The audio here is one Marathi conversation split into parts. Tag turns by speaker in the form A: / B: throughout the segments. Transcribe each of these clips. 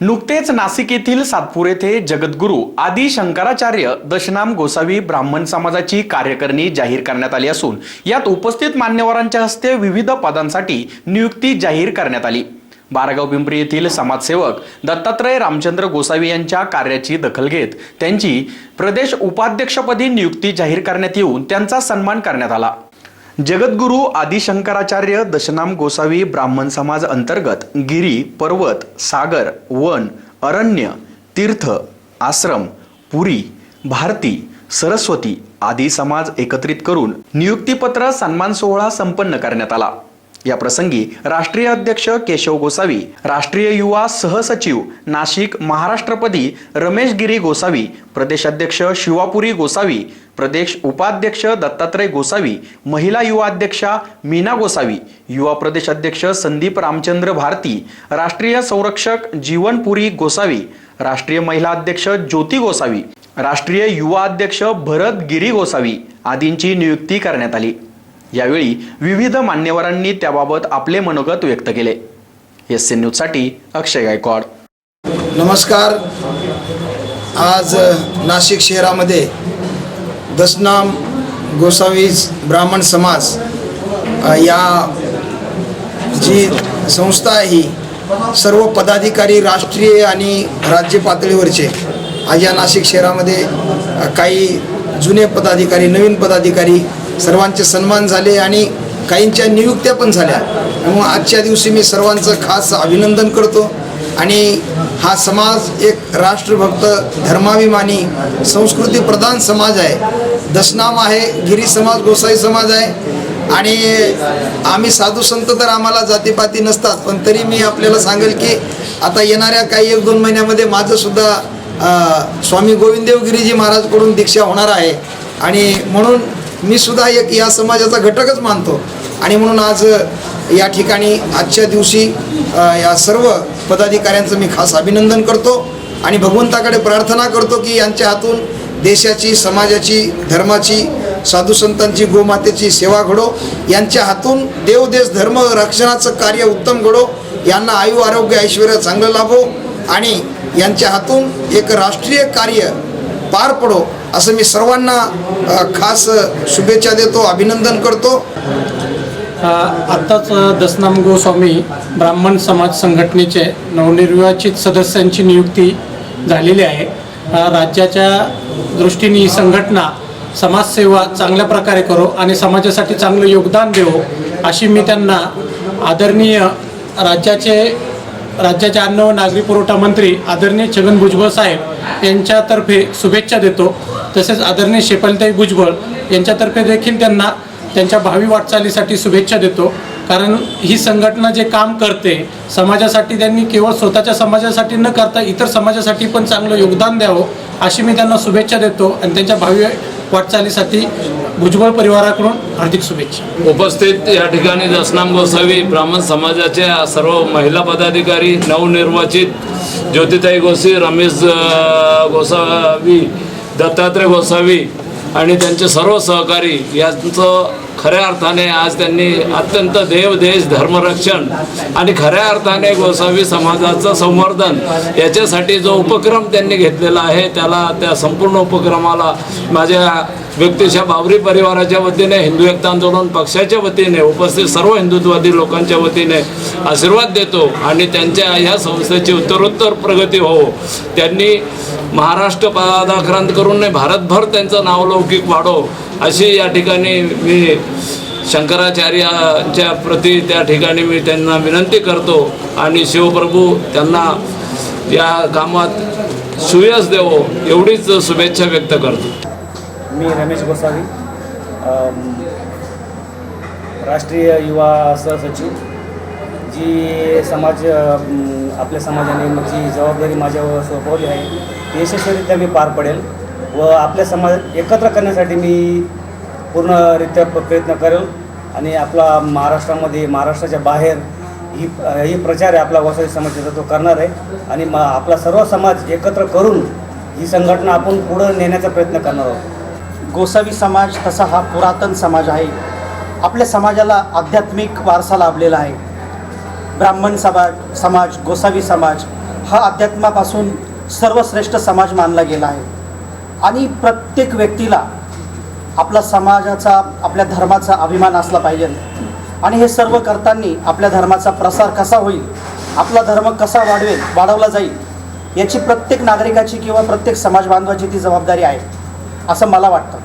A: नुकतेच नाशिक येथील सातपूर येथे जगद्गुरू आदी शंकराचार्य दशनाम गोसावी ब्राह्मण समाजाची कार्यकारिणी जाहीर करण्यात आली असून यात उपस्थित मान्यवरांच्या हस्ते विविध पदांसाठी नियुक्ती जाहीर करण्यात आली. बारागाव पिंपरी येथील समाजसेवक दत्तात्रय रामचंद्र गोसावी यांच्या कार्याची दखल घेत त्यांची प्रदेश उपाध्यक्षपदी नियुक्ती जाहीर करण्यात येऊन त्यांचा सन्मान करण्यात आला. जगद्गुरू आदिशंकराचार्य दशनाम गोसावी ब्राह्मण समाज अंतर्गत गिरी पर्वत सागर वन अरण्य तीर्थ आश्रम पुरी भारती सरस्वती आदी समाज एकत्रित करून नियुक्तीपत्र सन्मान सोहळा संपन्न करण्यात आला. या प्रसंगी राष्ट्रीय अध्यक्ष केशव गोसावी राष्ट्रीय युवा सहसचिव नाशिक महाराष्ट्रपदी रमेश गिरी गोसावी प्रदेशाध्यक्ष शिवापुरी गोसावी प्रदेश उपाध्यक्ष दत्तात्रय गोसावी महिला युवा अध्यक्षा मीना गोसावी युवा प्रदेश अध्यक्ष संदीप रामचंद्र भारती राष्ट्रीय संरक्षक जीवनपुरी गोसावी राष्ट्रीय महिला अध्यक्ष ज्योती गोसावी राष्ट्रीय युवा अध्यक्ष भरत गिरी गोसावी आदींची नियुक्ती करण्यात आली. यावेळी विविध मान्यवरांनी त्याबाबत आपले मनोगत व्यक्त केले. एस सी न्यूजसाठी अक्षय गायकवाड.
B: नमस्कार. आज नाशिक शहरामध्ये दसनाम गोसावीज ब्राह्मण समाज या जी संस्था आहे ही सर्व पदाधिकारी राष्ट्रीय आणि राज्य पातळीवरचे आज या नाशिक शहरामध्ये काही जुने पदाधिकारी नवीन पदाधिकारी सर्वांचे सन्मान झाले आणि काहींच्या नियुक्त्या पण झाल्या. त्यामुळं आजच्या दिवशी मी सर्वांचं खास अभिनंदन करतो. आणि हा समाज एक राष्ट्रभक्त धर्माभिमानी संस्कृती प्रधान समाज आहे. दशनाम आहे गिरी समाज गोसाई समाज आहे. आणि आम्ही साधू संत तर आम्हाला जातीपाती नसतात पण तरी मी आपल्याला सांगेल की आता येणाऱ्या काही एक दोन महिन्यामध्ये माझं सुद्धा स्वामी गोविंददेव गिरीजी महाराजकडून दीक्षा होणार आहे. आणि म्हणून मी सुद्धा एक या समाजाचा घटकच मानतो. आणि म्हणून आज या ठिकाणी आजच्या दिवशी या सर्व पदाधिकाऱ्यांचं मी खास अभिनंदन करतो आणि भगवंताकडे प्रार्थना करतो की यांच्या हातून देशाची समाजाची धर्माची साधू संतांची गोमातेची सेवा घडो. यांच्या हातून देवदेश धर्म रक्षणाचं कार्य उत्तम घडो. यांना आयु आरोग्य ऐश्वर चांगलं लाभो. आणि यांच्या हातून एक राष्ट्रीय कार्य पार पडो असं मी सर्वांना खास शुभेच्छा देतो अभिनंदन करतो.
C: आत्ताच दसनाम गोस्वामी ब्राह्मण समाज संघटनेचे नवनिर्वाचित सदस्यांची नियुक्ती झालेली आहे. राज्याच्या दृष्टीने ही संघटना समाजसेवा चांगल्या प्रकारे करो आणि समाजासाठी चांगलं योगदान देवो अशी मी त्यांना आदरणीय राज्याचे राज्याचे अन्न व नागरी पुरवठा मंत्री आदरणीय छगन भुजबळ साहेब यांच्यातर्फे शुभेच्छा देतो. तसेच आदरणीय शेपलताई भुजबळ यांच्यातर्फे देखील त्यांना त्यांच्या भावी वाटचालीसाठी शुभेच्छा देतो. कारण ही संघटना जे काम करते समाजासाठी त्यांनी केवळ स्वतःच्या समाजासाठी न करता इतर समाजासाठी पण चांगलं योगदान द्यावं अशी मी त्यांना शुभेच्छा देतो. आणि त्यांच्या भावी वाटचालीसाठी भुजबळ परिवाराकडून हार्दिक शुभेच्छा.
D: उपस्थित या ठिकाणी दसनाम गोसावी ब्राह्मण समाजाच्या सर्व महिला पदाधिकारी नवनिर्वाचित ज्योतिताई गोसी रमेश गोसावी दत्तात्रय गोसावी आणि त्यांचे सर्व सहकारी यांचं खऱ्या अर्थाने आज त्यांनी अत्यंत देव देश धर्मरक्षण आणि खऱ्या अर्थाने गोसावी समाजाचं संवर्धन याच्यासाठी जो उपक्रम त्यांनी घेतलेला आहे त्याला त्या संपूर्ण उपक्रमाला माझ्या व्यक्तीच्या बावरी परिवाराच्या वतीने हिंदू एकता आंदोलन पक्षाच्या वतीने उपस्थित सर्व हिंदुत्ववादी लोकांच्या वतीने आशीर्वाद देतो आणि त्यांच्या ह्या संस्थेची उत्तरोत्तर प्रगती हो. त्यांनी महाराष्ट्र पदाक्रांत करून भारतभर त्यांचं नावलौकिक वाढो अशी या ठिकाणी मी शंकराचार्यांच्या प्रती त्या ठिकाणी मी त्यांना विनंती करतो आणि शिवप्रभू त्यांना या कामात सुयश देवो एवढीच शुभेच्छा व्यक्त करतो.
E: मी रमेश गोसावी राष्ट्रीय युवा सहसचिव जी समाज आपल्या समाजाने जी जबाबदारी माझ्यावर सोपवली आहे यशस्वीरित्या मी पार पडेल व आपल्या समाज एकत्र करण्यासाठी मी पूर्णरित्या प्रयत्न करेल आणि आपला महाराष्ट्रामध्ये महाराष्ट्राच्या बाहेर ही ही प्रचार आहे आपला वसई समाजाचा तो करणार आहे. आणि म आपला सर्व समाज एकत्र करून ही संघटना आपण पुढं नेण्याचा प्रयत्न करणार आहोत.
F: गोसावी समाज तसा हा पुरातन समाज आहे. आपल्या समाजाला आध्यात्मिक वारसा लाभलेला आहे. ब्राह्मण समाज समाज गोसावी समाज हा अध्यात्मापासून सर्वश्रेष्ठ समाज मानला गेला आहे. आणि प्रत्येक व्यक्तीला आपला समाजाचा आपल्या धर्माचा अभिमान असला पाहिजे. आणि हे सर्व करताना आपल्या धर्माचा प्रसार कसा होईल आपला धर्म कसा वाढवेल वाढवला जाईल याची प्रत्येक नागरिकाची किंवा प्रत्येक समाज बांधवाची ती जबाबदारी आहे असं मला वाटतं.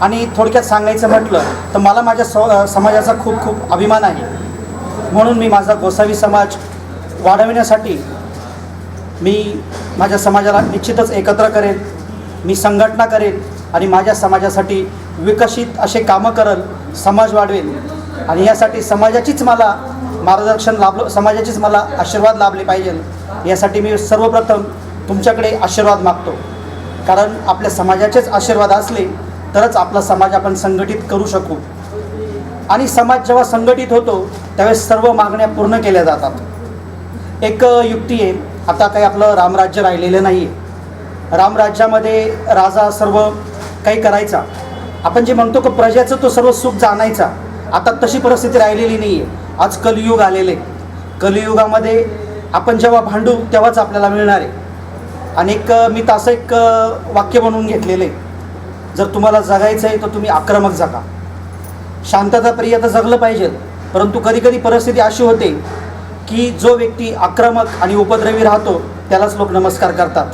F: आणि थोडक्यात सांगायचं म्हटलं तर मला माझ्या स समाजाचा खूप खूप अभिमान आहे. म्हणून मी माझा गोसावी समाज वाढविण्यासाठी मी माझ्या समाजाला निश्चितच एकत्र करेन मी संघटना करेन आणि माझ्या समाजासाठी विकसित असे कामं करल समाज वाढवेल. आणि यासाठी समाजाचीच मला मार्गदर्शन लाभलं समाजाचीच मला आशीर्वाद लाभले पाहिजे. यासाठी मी सर्वप्रथम तुमच्याकडे आशीर्वाद मागतो. कारण आपल्या समाजाचेच आशीर्वाद असले तरच आपला समाज आपण संघटित करू शकू. आणि समाज जेव्हा संघटित होतो त्यावेळेस सर्व मागण्या पूर्ण केल्या जातात. एक युक्ती आहे आता काही आपलं रामराज्य राहिलेलं नाही आहे रामराज्यामध्ये राजा सर्व काही करायचा. आपण जे म्हणतो की प्रजेचं तो सर्व सुख जाणायचा. आता तशी परिस्थिती राहिलेली नाही आहे आज कलियुग आलेले. कलियुगामध्ये आपण जेव्हा भांडू तेव्हाच आपल्याला मिळणार आहे. आणि एक मी तर असं एक वाक्य बनवून घेतलेलं आहे जर तुम्हाला जगायचं आहे तर तुम्ही आक्रमक जगा. शांतताप्रिय तर जगलं पाहिजे. परंतु कधी कधी परिस्थिती अशी होते की जो व्यक्ती आक्रमक आणि उपद्रवी राहतो त्यालाच लोक नमस्कार करतात.